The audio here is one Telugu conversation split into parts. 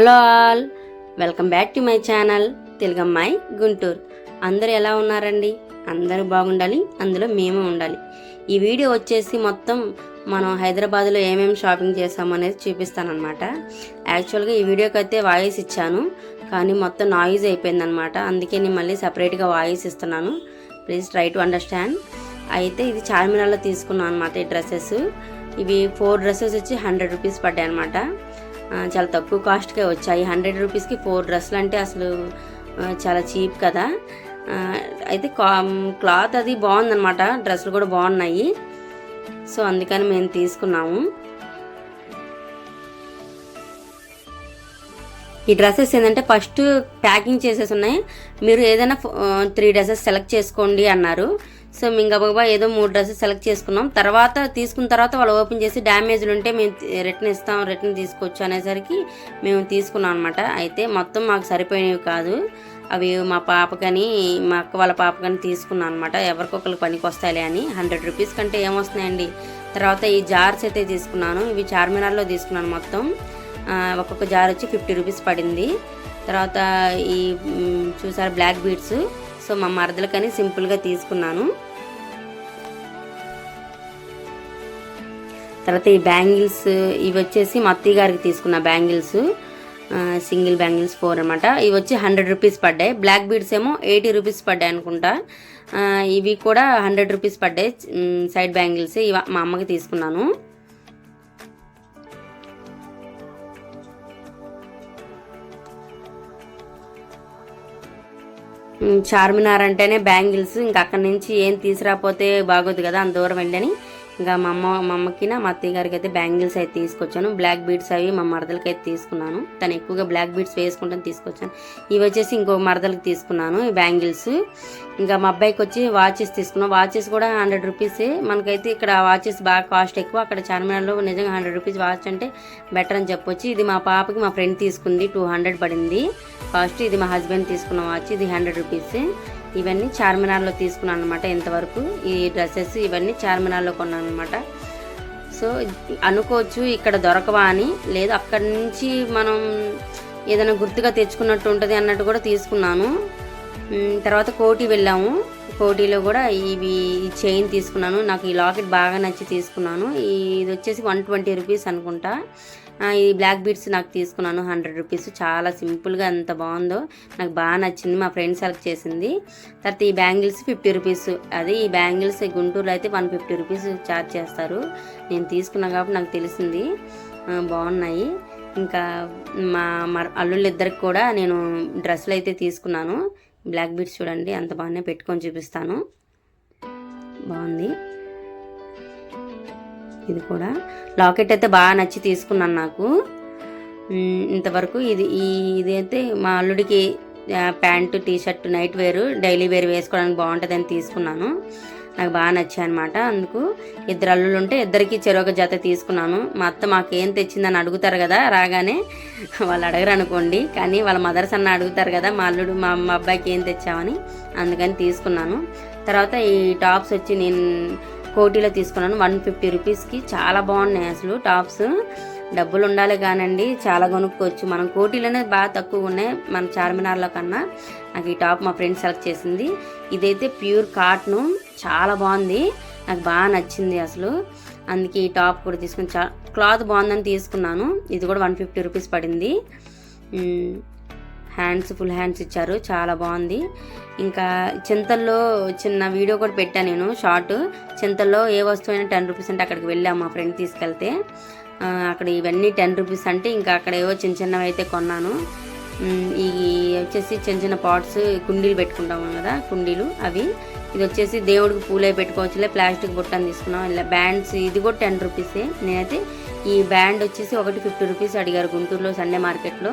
Hello all. Welcome back to my channel తెలుగమ్మాయి Guntur. అందరూ ఎలా ఉన్నారండి? అందరూ బాగుండాలి అందులో మేము ఉండాలి. ఈ వీడియో వచ్చేసి మొత్తం మనం హైదరాబాద్లో ఏమేమి షాపింగ్ చేసామనేది చూపిస్తానమాట యాక్చువల్గా ఈ వీడియోకి అయితే వాయిస్ ఇచ్చాను కానీ మొత్తం నాయిస్ అయిపోయిందనమాట అందుకే నేను మళ్ళీ సపరేట్గా వాయిస్ ఇస్తున్నాను. Please try to understand. అయితే ఇది చార్మినార్లో తీసుకున్నాను అనమాట ఈ డ్రెస్సెస్. ఇవి ఫోర్ డ్రెస్సెస్ వచ్చి హండ్రెడ్ రూపీస్ పడ్డాయి అనమాట చాలా తక్కువ కాస్ట్కే వచ్చాయి. హండ్రెడ్ రూపీస్కి ఫోర్ డ్రెస్సులు అంటే అసలు చాలా చీప్ కదా. అయితే కా- క్లాత్ అది బాగుందన్నమాట. డ్రెస్సులు కూడా బాగున్నాయి. సో అందుకని మేము తీసుకున్నాము. ఈ డ్రెస్సెస్ ఏంటంటే ఫస్ట్ ప్యాకింగ్ చేసేసి ఉన్నాయి. మీరు ఏదైనా త్రీ డ్రెస్సెస్ సెలెక్ట్ చేసుకోండి అన్నారు. సో మేము గబగబా ఏదో మూడు డ్రెస్సెస్ సెలెక్ట్ చేసుకున్నాం. తర్వాత తీసుకున్న తర్వాత వాళ్ళు ఓపెన్ చేసి డ్యామేజ్లు ఉంటే మేము రిటర్న్ ఇస్తాం రిటర్న్ తీసుకోవచ్చు అనేసరికి మేము తీసుకున్నాం అనమాట అయితే మొత్తం మాకు సరిపోయినవి కాదు. అవి మా పాపకని మా అక్క వాళ్ళ పాపకని తీసుకున్నాను అనమాట ఎవరికొకరికి పనికి వస్తాయిలే అని హండ్రెడ్ రూపీస్ కంటే ఏమొస్తున్నాయండి? తర్వాత ఈ జార్స్ అయితే తీసుకున్నాను. ఇవి చార్మినార్లో తీసుకున్నాను మొత్తం. ఒక్కొక్క జార్ వచ్చి ఫిఫ్టీ రూపీస్ పడింది. తర్వాత ఈ చూసారు బ్లాక్ బీడ్స్ సో మా మరదలకని సింపుల్గా తీసుకున్నాను. తర్వాత ఈ బ్యాంగిల్స్ ఇవి వచ్చేసి మా అత్తయ్య గారికి తీసుకున్న బ్యాంగిల్స్ సింగిల్ బ్యాంగిల్స్ ఫోర్ అనమాట ఇవి వచ్చి హండ్రెడ్ రూపీస్ పడ్డాయి. బ్లాక్ బీడ్స్ ఏమో ఎయిటీ రూపీస్ పడ్డాయి అనుకుంటా. ఇవి కూడా హండ్రెడ్ రూపీస్ పడ్డాయి సైడ్ బ్యాంగిల్స్. ఇవి మా అమ్మకి తీసుకున్నాను. చార్మినార్ అంటేనే బ్యాంగిల్స్. ఇంకా అక్కడి నుంచి ఏం తీసుకురాపోతే బాగోదు కదా అంత దూరం వెళ్ళని. ఇంకా మా అమ్మ మా అమ్మకి నా మా అత్తయ్య గారికి అయితే బ్యాంగిల్స్ అయితే తీసుకొచ్చాను. బ్లాక్ బీడ్స్ అవి మా మరదలకి అయితే తీసుకున్నాను. తను ఎక్కువగా బ్లాక్ బీడ్స్ వేసుకుంటాను తీసుకొచ్చాను. ఇవి వచ్చేసి ఇంకో మరదలకి తీసుకున్నాను ఈ బ్యాంగిల్స్. ఇంకా మా అబ్బాయికి వచ్చి వాచెస్ తీసుకున్నాం. వాచెస్ కూడా హండ్రెడ్ రూపీస్. మనకైతే ఇక్కడ వాచెస్ బాగా కాస్ట్ ఎక్కువ. అక్కడ చార్మినార్లో నిజంగా హండ్రెడ్ రూపీస్ వాచ్ అంటే బెటర్ అని చెప్పొచ్చు. ఇది మా పాపకి మా ఫ్రెండ్ తీసుకుంది. టూ హండ్రెడ్ పడింది. కాస్ట్ ఇది మా హస్బెండ్ తీసుకున్న వాచ్. ఇది హండ్రెడ్ రూపీస్. ఇవన్నీ చార్మినార్లో తీసుకున్నాను అనమాట ఇంతవరకు. ఈ డ్రెస్సెస్ ఇవన్నీ చార్మినార్లో కొన్నాను అనమాట సో అనుకోవచ్చు ఇక్కడ దొరకవా అని. లేదు అక్కడి నుంచి మనం ఏదైనా గుర్తుగా తెచ్చుకున్నట్టు ఉంటుంది అన్నట్టు కూడా తీసుకున్నాను. తర్వాత కోటి వెళ్ళాము. కోటిలో కూడా ఇవి ఈ చైన్ తీసుకున్నాను. నాకు ఈ లాకెట్ బాగా నచ్చి తీసుకున్నాను. ఈ- ఇది వచ్చేసి వన్ ట్వంటీ రూపీస్ అనుకుంటా. ఈ బ్లాక్ బీడ్స్ నాకు తీసుకున్నాను హండ్రెడ్ రూపీస్ చాలా సింపుల్గా ఎంత బాగుందో నాకు బాగా నచ్చింది మా ఫ్రెండ్ సెలెక్ట్ చేసింది. తర్వాత ఈ బ్యాంగిల్స్ ఫిఫ్టీ రూపీస్ అది ఈ బ్యాంగిల్స్ గుంటూరులో అయితే వన్ ఫిఫ్టీ రూపీస్ ఛార్జ్ చేస్తారు. నేను తీసుకున్నాను కాబట్టి నాకు తెలిసింది. బాగున్నాయి. ఇంకా మా మర అల్లుళ్ళు ఇద్దరికి కూడా నేను డ్రెస్సులు అయితే తీసుకున్నాను. బ్లాక్ బీడ్స్ చూడండి అంత బాగానే పెట్టుకొని చూపిస్తాను. బాగుంది. ఇది కూడా. లాకెట్ అయితే బాగా నచ్చి తీసుకున్నాను నాకు. ఇంతవరకు ఇది ఈ ఇదైతే మా అల్లుడికి pant T shirt night wear daily wear వేసుకోవడానికి బాగుంటుందని తీసుకున్నాను. నాకు బాగా నచ్చాయి అనమాట అందుకు ఇద్దరు అల్లులు ఉంటే ఇద్దరికి చెరొక జత తీసుకున్నాను. మా అత్త మాకేం తెచ్చిందని అడుగుతారు కదా రాగానే వాళ్ళు అడగరు అనుకోండి. కానీ వాళ్ళ మదర్స్ అన్న అడుగుతారు కదా మా అల్లుడు మా మా అబ్బాయికి ఏం తెచ్చామని అందుకని తీసుకున్నాను. తర్వాత ఈ టాప్స్ వచ్చి నేను కోటీలో తీసుకున్నాను. వన్ ఫిఫ్టీ రూపీస్కి చాలా బాగున్నాయి అసలు టాప్స్. డబ్బులు ఉండాలి కానండి. చాలా కొనుక్కోవచ్చు. మనం కోటీలోనే బాగా తక్కువ ఉన్నాయి. మన చార్మినార్లో కన్నా నాకు ఈ టాప్ మా ఫ్రెండ్ సెలెక్ట్ చేసింది. ఇదైతే ప్యూర్ కాటన్. చాలా బాగుంది. నాకు బాగా నచ్చింది అసలు. అందుకే ఈ టాప్ కూడా తీసుకుని చా క్లాత్ బాగుందని తీసుకున్నాను. ఇది కూడా వన్ ఫిఫ్టీ రూపీస్ పడింది. హ్యాండ్స్ ఫుల్ హ్యాండ్స్ ఇచ్చారు. చాలా బాగుంది. ఇంకా చింతల్లో చిన్న వీడియో కూడా పెట్టాను నేను షార్ట్. చింతల్లో ఏ వస్తువు అయినా టెన్ రూపీస్ అంటే అక్కడికి వెళ్ళాం మా ఫ్రెండ్ తీసుకెళ్తే. అక్కడ ఇవన్నీ టెన్ రూపీస్ అంటే ఇంకా అక్కడ ఏవో చిన్న చిన్నవి అయితే కొన్నాను. ఈ వచ్చేసి చిన్న చిన్న పాట్స్ కుండీలు పెట్టుకుంటాము కదా కుండీలు అవి. ఇది వచ్చేసి దేవుడికి పూలే పెట్టుకోవచ్చులే ప్లాస్టిక్ బుట్టని తీసుకున్నాం. ఇలా బ్యాండ్స్ ఇది కూడా టెన్ రూపీసే. నేనైతే ఈ బ్యాండ్ వచ్చేసి ఒకటి ఫిఫ్టీ రూపీస్ అడిగారు గుంటూరులో సండే మార్కెట్లో.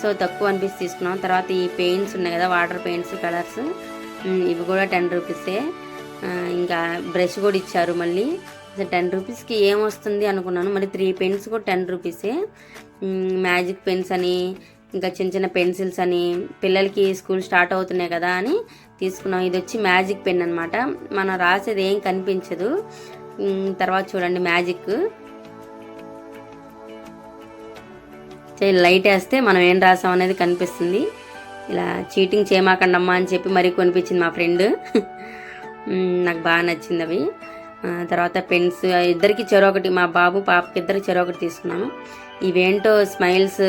సో తక్కువ అనిపిస్తే తీసుకున్నాం. తర్వాత ఈ పెయింట్స్ ఉన్నాయి కదా వాటర్ పెయింట్స్ కలర్స్. ఇవి కూడా టెన్ రూపీసే. ఇంకా బ్రష్ కూడా ఇచ్చారు మళ్ళీ. టెన్ రూపీస్కి ఏమొస్తుంది అనుకున్నాను. మరి త్రీ పెన్స్ కూడా టెన్ రూపీసే. మ్యాజిక్ పెన్స్ అని ఇంకా చిన్న చిన్న పెన్సిల్స్ అని. పిల్లలకి స్కూల్ స్టార్ట్ అవుతున్నాయి కదా అని తీసుకున్నాం. ఇది వచ్చి మ్యాజిక్ పెన్ అనమాట మనం రాసేది ఏం కనిపించదు. తర్వాత చూడండి మ్యాజిక్. లైట్ వేస్తే మనం ఏం రాసాం అనేది కనిపిస్తుంది. ఇలా చీటింగ్ చేయమాకండమ్మా అని చెప్పి మరీ కొనిపించింది మా ఫ్రెండ్. నాకు బాగా నచ్చింది అవి. తర్వాత పెన్స్ ఇద్దరికి చెరొకటి మా బాబు పాపకి ఇద్దరికి చెరొకటి తీసుకున్నాను. ఇవేంటో స్మైల్స్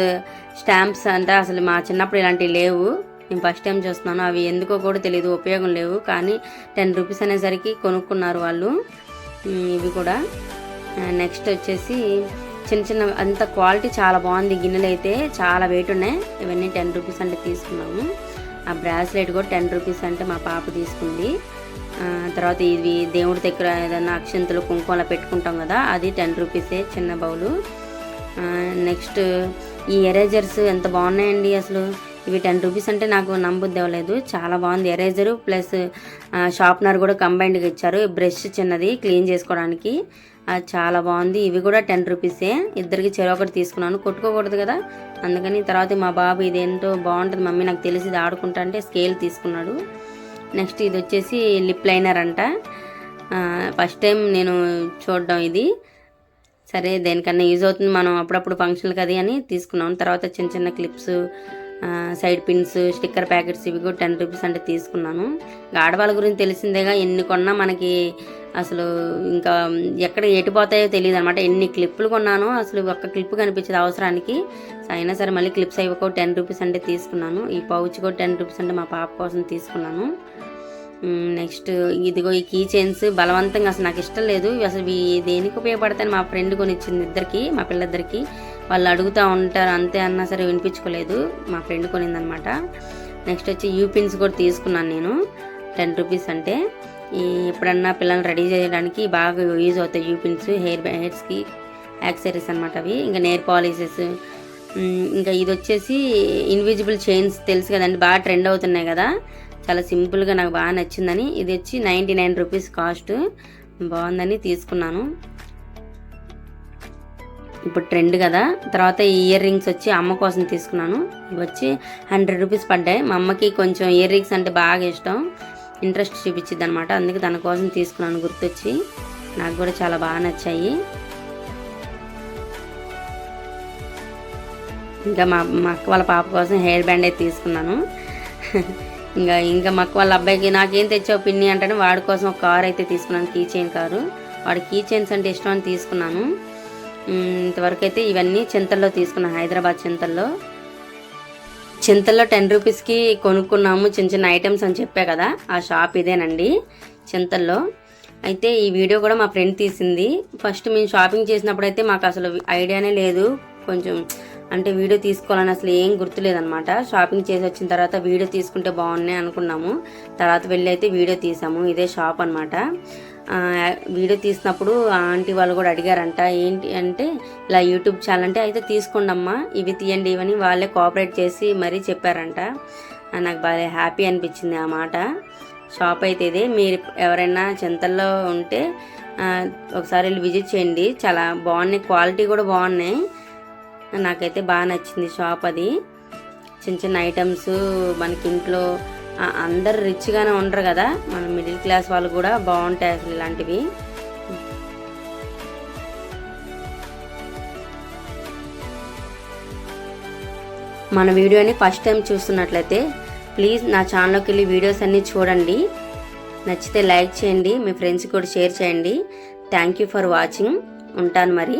స్టాంప్స్ అంటే అసలు మా చిన్నప్పుడు ఇలాంటివి లేవు. నేను ఫస్ట్ టైం చూస్తున్నాను. అవి ఎందుకో కూడా తెలియదు ఉపయోగం లేవు. కానీ టెన్ రూపీస్ అనేసరికి కొనుక్కున్నారు వాళ్ళు. ఇవి కూడా. నెక్స్ట్ వచ్చేసి చిన్న చిన్న అంత క్వాలిటీ చాలా బాగుంది. గిన్నెలు అయితే చాలా వెయిట్ ఉన్నాయి. ఇవన్నీ టెన్ రూపీస్ అంటే తీసుకున్నాము. ఆ బ్రాస్లెట్ కూడా టెన్ రూపీస్ అంటే మా పాప తీసుకుంది. తర్వాత ఇవి దేవుడి దగ్గర ఏదైనా అక్షంతలు కుంకుమలా పెట్టుకుంటాం కదా అది టెన్ రూపీసే చిన్న బౌలు. నెక్స్ట్ ఈ ఎరేజర్స్ ఎంత బాగున్నాయండి అసలు. ఇవి టెన్ రూపీస్ అంటే నాకు నమ్మబుద్ధి అవ్వలేదు. చాలా బాగుంది. ఎరేజర్ ప్లస్ షార్ప్నర్ కూడా కంబైన్డ్గా ఇచ్చారు. బ్రష్ చిన్నది క్లీన్ చేసుకోవడానికి. అది చాలా బాగుంది. ఇవి కూడా టెన్ రూపీసే ఇద్దరికి చెరొకటి తీసుకున్నాను. కొట్టుకోకూడదు కదా. అందుకని తర్వాత మా బాబు ఇదేంటో బాగుంటుంది. మమ్మీ నాకు తెలిసి ఇది ఆడుకుంటా అంటే స్కేల్ తీసుకున్నాడు. నెక్స్ట్ ఇది వచ్చేసి లిప్ లైనర్ అంట. ఫస్ట్ టైం నేను చూడడం ఇది. సరే దేనికన్నా యూజ్ అవుతుంది. మనం అప్పుడప్పుడు ఫంక్షన్లకు అది అని తీసుకున్నాం. తర్వాత చిన్న చిన్న clips side pins sticker packets ఇవి కూడా టెన్ రూపీస్ అంటే తీసుకున్నాను. ఇంకా ఆడవాళ్ళ గురించి తెలిసిందేగా ఎన్ని కొన్నా మనకి అసలు ఇంకా ఎక్కడ ఎటుపోతాయో తెలియదు అనమాట ఎన్ని క్లిప్పులు కొన్నానో అసలు ఒక్క క్లిప్ కనిపించదు అవసరానికి. అయినా సరే మళ్ళీ క్లిప్స్ అవి ఒక టెన్ రూపీస్ అంటే తీసుకున్నాను. ఈ పౌచ్ కూడా టెన్ రూపీస్ అంటే మా పాప కోసం తీసుకున్నాను. నెక్స్ట్ ఇదిగో ఈ కీ చైన్స్ బలవంతంగా అసలు నాకు ఇష్టం లేదు. అసలు ఇవి దేనికి ఉపయోగపడతాయని మా ఫ్రెండ్ కొని ఇచ్చింది ఇద్దరికి మా పిల్లిద్దరికి వాళ్ళు అడుగుతూ ఉంటారు అంతే అన్నా సరే వినిపించుకోలేదు. మా ఫ్రెండ్ కొనిందనమాట. నెక్స్ట్ వచ్చి యూపిన్స్ కూడా తీసుకున్నాను నేను. టెన్ రూపీస్ అంటే. ఈ ఎప్పుడన్నా పిల్లల్ని రెడీ చేయడానికి బాగా యూజ్ అవుతాయి యూ పిన్స్ హెయిర్ హెయిర్స్కి యాక్సరీస్ అనమాట అవి. ఇంకా నేర్ పాలిసెస్ ఇంకా ఇది వచ్చేసి ఇన్విజిబుల్ చైన్స్ తెలుసు కదండి బాగా ట్రెండ్ అవుతున్నాయి కదా. చాలా సింపుల్గా నాకు బాగా నచ్చిందని. ఇది వచ్చి నైంటీ నైన్ రూపీస్ కాస్ట్. బాగుందని తీసుకున్నాను. ఇప్పుడు ట్రెండ్ కదా. తర్వాత ఈ ఇయర్ రింగ్స్ వచ్చి అమ్మ కోసం తీసుకున్నాను. ఇవి వచ్చి హండ్రెడ్ రూపీస్ పడ్డాయి. మా అమ్మకి కొంచెం ఇయర్ రింగ్స్ అంటే బాగా ఇష్టం. ఇంట్రెస్ట్ చూపించింది అనమాట అందుకే తన కోసం తీసుకున్నాను గుర్తొచ్చి. నాకు కూడా చాలా బాగా నచ్చాయి. ఇంకా మా మా అక్క వాళ్ళ పాప కోసం హెయిర్ బ్యాండ్ అయితే తీసుకున్నాను. ఇంకా ఇంకా మా అక్క వాళ్ళ అబ్బాయికి నాకేం తెచ్చావు పిన్ని అంటే వాడి కోసం ఒక కార్ అయితే తీసుకున్నాను కీ చైన్ కారు. వాడి కీ చైన్స్ అంటే ఇష్టం అని తీసుకున్నాను. ఇంతవరకు అయితే ఇవన్నీ చింతల్లో తీసుకున్నాను హైదరాబాద్ చింతల్లో. చింతల్లో టెన్ రూపీస్కి కొనుక్కున్నాము. చిన్న చిన్న ఐటమ్స్ అని చెప్పా కదా ఆ షాప్ ఇదేనండి చింతల్లో. అయితే ఈ వీడియో కూడా మా ఫ్రెండ్ తీసింది. ఫస్ట్ మేము షాపింగ్ చేసినప్పుడు అయితే మాకు అసలు ఐడియానే లేదు. కొంచెం అంటే వీడియో తీసుకోవాలని అసలు ఏం గుర్తులేదనమాట షాపింగ్ చేసి వచ్చిన తర్వాత వీడియో తీసుకుంటే బాగున్నాయి అనుకున్నాము. తర్వాత వెళ్ళి అయితే వీడియో తీసాము. ఇదే షాప్ అనమాట వీడియో తీసినప్పుడు ఆంటీ వాళ్ళు కూడా అడిగారంట ఏంటి అంటే ఇలా యూట్యూబ్ ఛానల్ అంటే అయితే తీసుకోండి అమ్మా ఇవి తీయండి ఇవని వాళ్ళే కోఆపరేట్ చేసి మరీ చెప్పారంట. నాకు బాగా హ్యాపీ అనిపించింది ఆ మాట. షాప్ అయితే ఇదే మీరు ఎవరైనా చింతల్లో ఉంటే ఒకసారి వెళ్ళి విజిట్ చేయండి. చాలా బాగున్నాయి క్వాలిటీ కూడా బాగున్నాయి. నాకైతే బాగా నచ్చింది షాప్ అది. చిన్న చిన్న ఐటమ్స్ మనకి ఇంట్లో అందరు రిచ్గానే ఉండరు కదా? మన మిడిల్ క్లాస్ వాళ్ళు కూడా బాగుంటాయి అసలు ఇలాంటివి. మన వీడియోని ఫస్ట్ టైం చూస్తున్నట్లయితే ప్లీజ్ నా ఛానల్లోకి వెళ్ళి వీడియోస్ అన్నీ చూడండి. నచ్చితే లైక్ చేయండి మీ ఫ్రెండ్స్కి కూడా షేర్ చేయండి. థ్యాంక్ యూ ఫర్ వాచింగ్ ఉంటాను మరి.